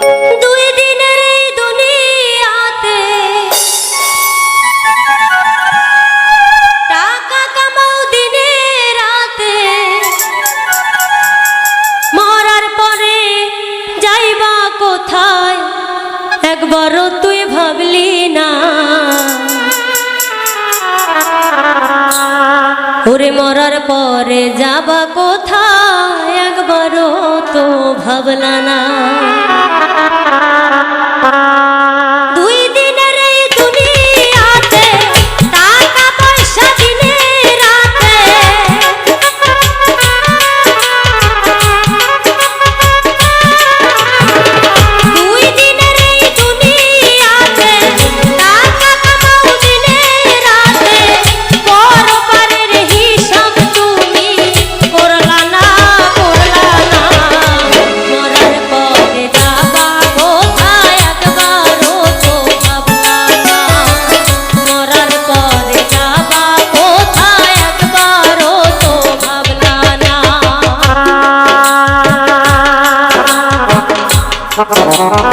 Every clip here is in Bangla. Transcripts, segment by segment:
দুই মরার পরে যাইবা কোথায়? একবারও তুই ভাবলি না। ওরে মরার পরে যাবা কোথায়? একবারও তো ভাবলা না। Thank.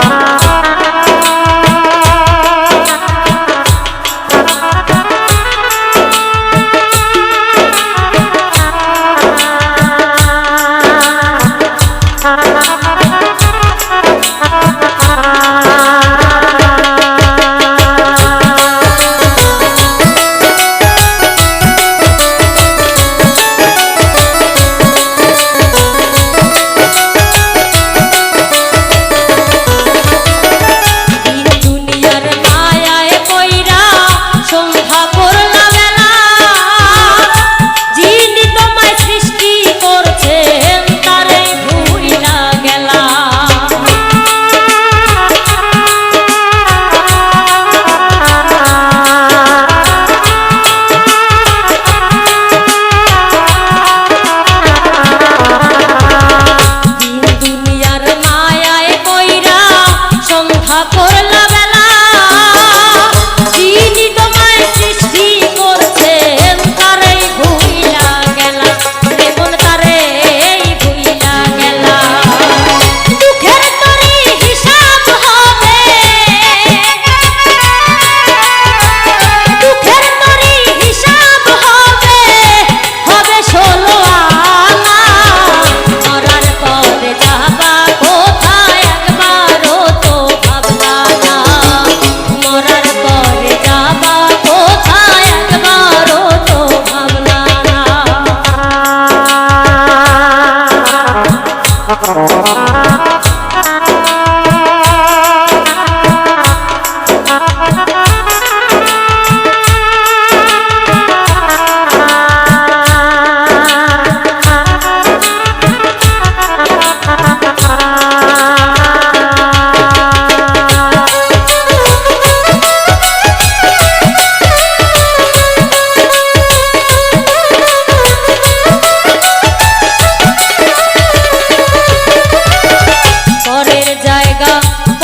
love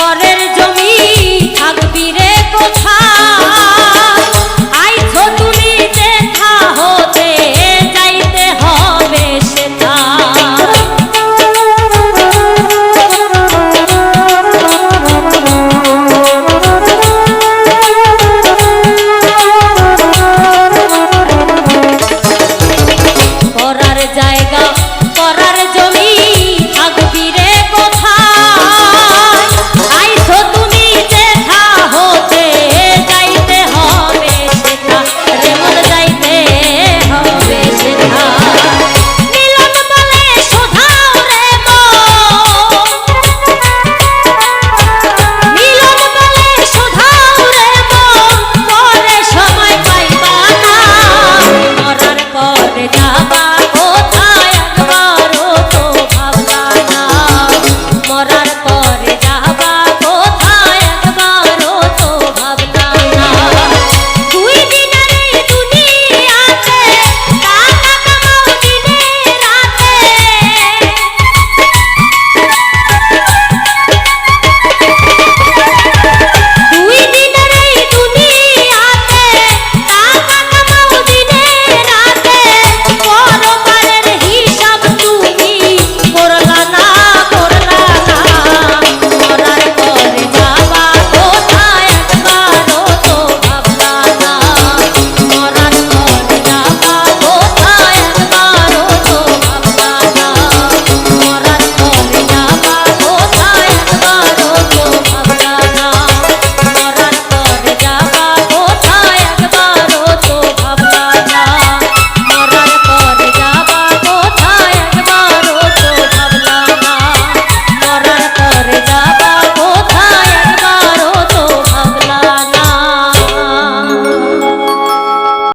por